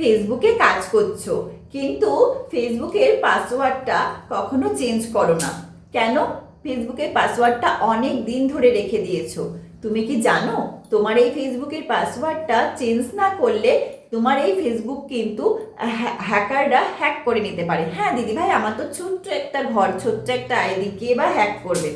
ফেসবুকে কাজ করছ, কিন্তু ফেসবুকের পাসওয়ার্ডটা কখনো চেঞ্জ করো না। কেন? ফেসবুকের পাসওয়ার্ডটা অনেক দিন ধরে রেখে দিয়েছ। তুমি কি জানো? তোমার এই ফেসবুকের পাসওয়ার্ডটা চেঞ্জ না করলে তোমার এই ফেসবুক কিন্তু হ্যা- হ্যাকাররা হ্যাক করে নিতে পারে। হ্যাঁ দিদি ভাই আমার তো ছোট্ট একটা ঘর, ছোট্ট একটা আইডি কে বা হ্যাক করবে?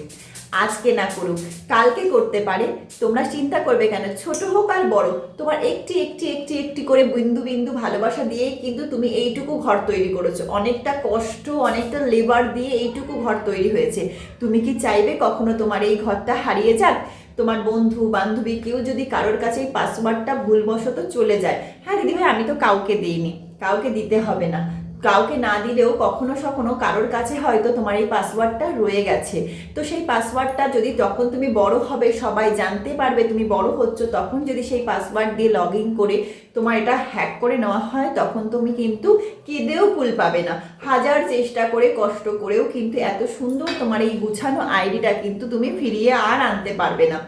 আজকে না করুক, কালকে করতে পারে। তোমরা চিন্তা করবে কেন? ছোট হোক আর বড়, তোমার একটি একটি একটি একটি করে বিন্দু বিন্দু ভালোবাসা দিয়েই কিন্তু তুমি এইটুকু ঘর তৈরি করেছ। অনেকটা কষ্ট, অনেকটা লেবার দিয়ে এইটুকু ঘর তৈরি হয়েছে। তুমি কি চাইবে কখনো তোমার এই ঘরটা হারিয়ে যাক? তোমার বন্ধু, বান্ধবী কেউ যদি কারোর কাছে এই পাসওয়ার্ডটা ভুলবশত চলে যায়। হ্যাঁ দিদি ভাই আমি তো কাউকে দিইনি। কাউকে দিতে হবে না। কাউকে না দিলেও কখনো সখনো কারোর কাছে হয়তো তোমার এই পাসওয়ার্ডটা রয়ে গেছে। তো সেই পাসওয়ার্ডটা যদি তখন তুমি বড় হবে, সবাই জানতে পারবে তুমি বড় হচ্ছ, তখন যদি সেই পাসওয়ার্ড দিয়ে লগ ইন করে তোমার এটা হ্যাক করে নেওয়া হয়, তখন তুমি কিন্তু কেঁদেও কুল পাবে না। হাজার চেষ্টা করে, কষ্ট করেও কিন্তু এত সুন্দর তোমার এই গুছানো আইডিটা কিন্তু তুমি ফিরিয়ে আর আনতে পারবে না।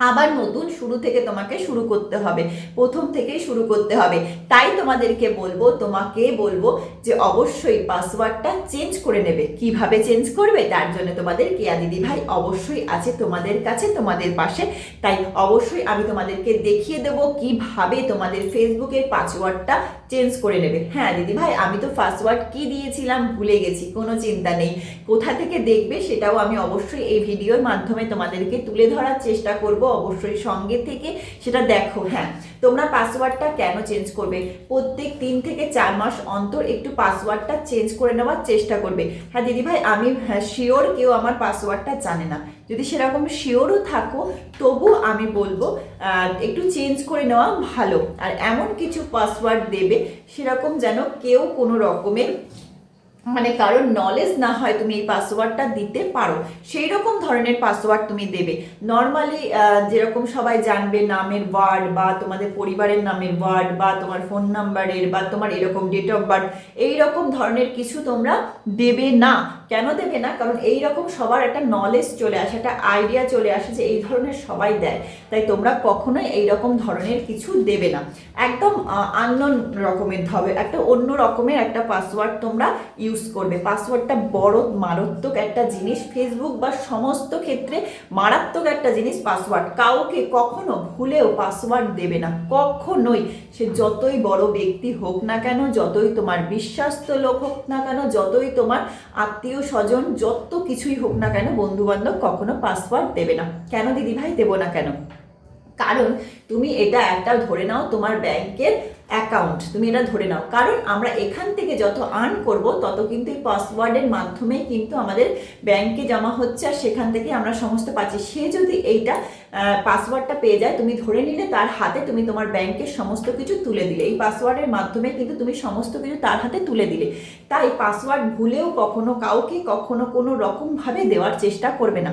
আবার নতুন শুরু থেকে তোমাকে শুরু করতে হবে। প্রথম থেকেই শুরু করতে হবে। তাই তোমাদেরকে বলব, তোমাকে বলব যে অবশ্যই পাসওয়ার্ডটা চেঞ্জ করে নেবে। কীভাবে চেঞ্জ করবে? তার জন্য তোমাদের কেয়া দিদি ভাই অবশ্যই আছে তোমাদের কাছে, তোমাদের পাশে। তাই অবশ্যই আমি তোমাদেরকে দেখিয়ে দেবো কীভাবে তোমাদের ফেসবুকের পাসওয়ার্ডটা চেঞ্জ করে নেবে। হ্যাঁ দিদি ভাই, আমি তো পাসওয়ার্ড কি দিয়েছিলাম ভুলে গেছি, কোনো চিন্তা নেই। কোথা থেকে দেখবে সেটাও আমি অবশ্যই এই ভিডিওর মাধ্যমে তোমাদেরকে তুলে ধরার চেষ্টা করব, অবশ্যই সঙ্গে থেকে সেটা দেখো। হ্যাঁ তোমরা পাসওয়ার্ডটা কেন চেঞ্জ করবে? প্রত্যেক তিন থেকে চার মাস অন্তর একটু পাসওয়ার্ডটা চেঞ্জ করে নেওয়ার চেষ্টা করবে। হ্যাঁ দিদি ভাই, আমি হ্যাঁ শিওর কেউ আমার পাসওয়ার্ডটা জানে না। যদি সেরকম শিওরও থাকো, তবু আমি বলব একটু চেঞ্জ করে নেওয়া ভালো। আর এমন কিছু পাসওয়ার্ড দেবে, সেরকম যেন কেউ কোনো রকমের মানে কারোর নলেজ না হয় তুমি এই পাসওয়ার্ডটা দিতে পারো সেই রকম ধরনের পাসওয়ার্ড তুমি দেবে। নর্মালি যেরকম সবাই জানবে নামের ওয়ার্ড বা তোমাদের পরিবারের নামের ওয়ার্ড বা তোমার ফোন নাম্বারের বা তোমার এরকম ডেট অফ বার্থ এই রকম ধরনের কিছু তোমরা দেবে না। কেন দেবে না? কারণ এই রকম সবার একটা নলেজ চলে আসে, একটা আইডিয়া চলে আসে যে এই ধরনের সবাই দেয়। তাই তোমরা কখনোই এই রকম ধরনের কিছু দেবে না। একদম আননোন রকমের হবে একটা অন্য রকমের একটা পাসওয়ার্ড তোমরা ইউজ করবে। পাসওয়ার্ডটা বড়, মারাত্মক একটা জিনিস। ফেসবুক বা সমস্ত ক্ষেত্রে মারাত্মক একটা জিনিস পাসওয়ার্ড কাউকে কখনো ভুলেও পাসওয়ার্ড দেবে না। কখনোই। সে যতই বড় ব্যক্তি হোক না কেন, যতই তোমার বিশ্বাস্ত লোক হোক না কেন, যতই তোমার আত্মীয় স্বজন, যত কিছুই হোক না কেন বন্ধু বান্ধব কখনো পাসওয়ার্ড দেবে না। কেন দিদি ভাই দেবো না কেন। কারণ তুমি এটা একটা ধরে নাও তোমার ব্যাংকের অ্যাকাউন্ট তুমি এটা ধরে নাও। কারণ আমরা এখান থেকে যত আর্ন করব, তত কিন্তু এই পাসওয়ার্ডের মাধ্যমে কিন্তু আমাদের ব্যাংকে জমা হচ্ছে আর সেখান থেকে আমরা সমস্ত পাচ্ছি। সে যদি এইটা পাসওয়ার্ডটা পেয়ে যায়, তুমি ধরে নিলে তার হাতে তুমি তোমার ব্যাংকের সমস্ত কিছু তুলে দিলে। এই পাসওয়ার্ডের মাধ্যমে কিন্তু তুমি সমস্ত কিছু তার হাতে তুলে দিলে। তাই পাসওয়ার্ড ভুলেও কখনো কাউকে কখনো কোনো রকমভাবে দেওয়ার চেষ্টা করবে না।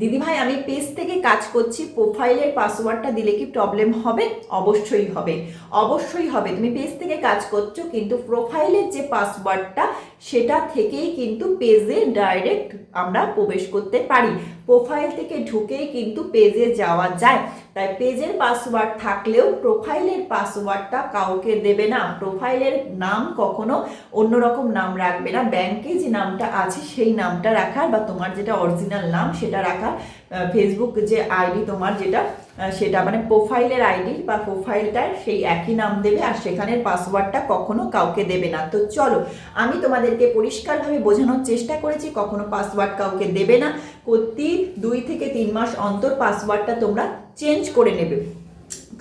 দিদিভাই, আমি পেজ থেকে কাজ করছি প্রোফাইলের পাসওয়ার্ডটা দিলে কি প্রবলেম হবে, অবশ্যই হবে। অবশ্যই হবে। তুমি পেজ থেকে কাজ করছ, কিন্তু প্রোফাইলের যে পাসওয়ার্ডটা সেটা থেকেই কিন্তু পেজে ডাইরেক্ট আমরা প্রবেশ করতে পারি। প্রোফাইল থেকে ঢুকেই কিন্তু পেজে যাওয়া যায়। তাই পেজের পাসওয়ার্ড থাকলেও প্রোফাইলের পাসওয়ার্ডটা কাউকে দেবে না। প্রোফাইলের নাম কখনো অন্যরকম নাম রাখবে না। ব্যাংকে যে নামটা আছে, সেই নামটা রাখার বা তোমার যেটা অরিজিনাল নাম, সেটা রাখার ফেসবুক যে আইডি তোমার যেটা সেটা মানে প্রোফাইলের আইডি বা প্রোফাইলটার সেই একই নাম দেবে আর সেখানের পাসওয়ার্ডটা কখনো কাউকে দেবে না। তো চলো, আমি তোমাদেরকে পরিষ্কারভাবে বোঝানোর চেষ্টা করেছি, কখনো পাসওয়ার্ড কাউকে দেবে না। প্রতি দুই থেকে তিন মাস অন্তর পাসওয়ার্ডটা তোমরা চেঞ্জ করে নেবে।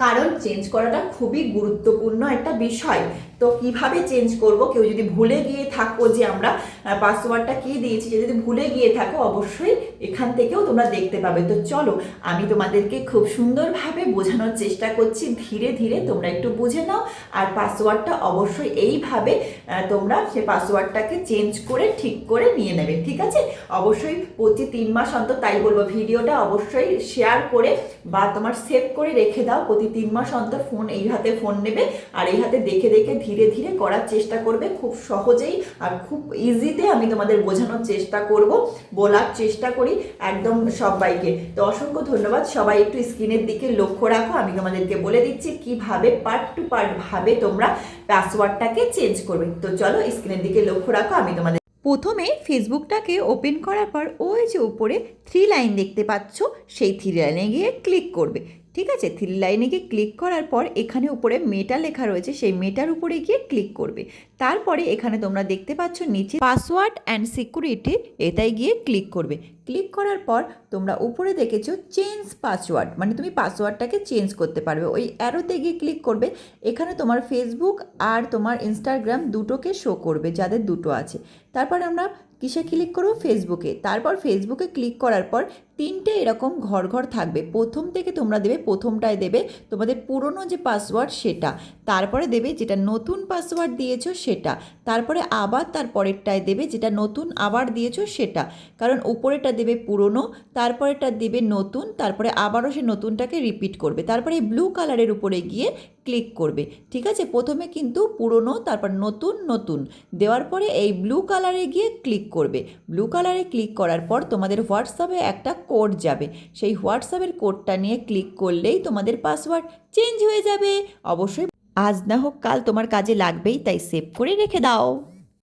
কারণ চেঞ্জ করাটা খুবই গুরুত্বপূর্ণ একটা বিষয়। তো কীভাবে চেঞ্জ করব? কেউ যদি ভুলে গিয়ে থাকো যে আমরা পাসওয়ার্ডটা কি দিয়েছি যদি ভুলে গিয়ে থাকো, অবশ্যই এখান থেকেও তোমরা দেখতে পাবে। তো চলো, আমি তোমাদেরকে খুব সুন্দরভাবে বোঝানোর চেষ্টা করছি। ধীরে ধীরে তোমরা একটু বুঝে নাও, আর পাসওয়ার্ডটা অবশ্যই এইভাবে তোমরা সে পাসওয়ার্ডটাকে চেঞ্জ করে, ঠিক করে নিয়ে নেবে, ঠিক আছে? অবশ্যই প্রতি তিন মাস অন্তর, তাই বলব, ভিডিওটা অবশ্যই শেয়ার করে বা তোমার সেভ করে রেখে দাও। প্রতি তিন মাস অন্তর ফোন এই হাতে ফোন নেবে, আর এই হাতে দেখে দেখে ধীরে ধীরে করার চেষ্টা করবে, খুব সহজেই আর খুব ইজিতে আমি তোমাদের বোঝানোর চেষ্টা করব, বলার চেষ্টা করি একদম সবাইকে। তো অসংখ্য ধন্যবাদ, সবাই একটু স্ক্রিনের দিকে লক্ষ্য রাখো, আমি তোমাদেরকে বলে দিচ্ছি কীভাবে পার্ট টু পার্ট ভাবে তোমরা পাসওয়ার্ডটাকে চেঞ্জ করবে। তো চলো স্ক্রিনের দিকে লক্ষ্য রাখো, আমি তোমাদের প্রথমে ফেসবুকটাকে ওপেন করার পর ওই যে উপরে থ্রি লাইন দেখতে পাচ্ছ, সেই থ্রি লাইনে গিয়ে ক্লিক করবে। ঠিক আছে? থ্রি লাইনে গিয়ে ক্লিক করার পর এখানে উপরে মেটা লেখা রয়েছে, সেই মেটার উপরে গিয়ে ক্লিক করবে। তারপরে এখানে তোমরা দেখতে পাচ্ছ নিচে পাসওয়ার্ড অ্যান্ড সিকিউরিটি এটাই গিয়ে ক্লিক করবে। ক্লিক করার পর তোমরা উপরে দেখেছ চেঞ্জ পাসওয়ার্ড মানে তুমি পাসওয়ার্ডটাকে চেঞ্জ করতে পারবে। ওই অ্যারোতে গিয়ে ক্লিক করবে, এখানে তোমার ফেসবুক আর তোমার ইনস্টাগ্রাম দুটোকে শো করবে, যাদের দুটো আছে। তারপর আমরা কিসে ক্লিক করব? ফেসবুকে তারপর ফেসবুকে ক্লিক করার পর তিনটে এরকম ঘর ঘর থাকবে। প্রথম থেকে তোমরা দেবে, প্রথমটায় দেবে তোমাদের পুরনো যে পাসওয়ার্ড সেটা। তারপরে দেবে যেটা নতুন পাসওয়ার্ড দিয়েছ সেটা। তারপরে আবার তার পরেরটায় দেবে যেটা নতুন আবার দিয়েছ সেটা। কারণ উপরেটা দেবে পুরনো তারপরেটা দেবে নতুন, তারপরে আবারও সে নতুনটাকে রিপিট করবে। তারপরে ব্লু কালারের উপরে গিয়ে ক্লিক করবে। ঠিক আছে? প্রথমে কিন্তু পুরনো, তারপর নতুন নতুন। দেওয়ার পরে এই ব্লু কালারে গিয়ে ক্লিক করবে। ব্লু কালারে ক্লিক করার পর তোমাদের হোয়াটসঅ্যাপে একটা কোড যাবে। সেই হোয়াটসঅ্যাপের কোডটা নিয়ে ক্লিক করলেই তোমাদের পাসওয়ার্ড চেঞ্জ হয়ে যাবে। অবশ্যই আজ না হোক কাল তোমার কাজে লাগবেই, তাই সেভ করে রেখে দাও।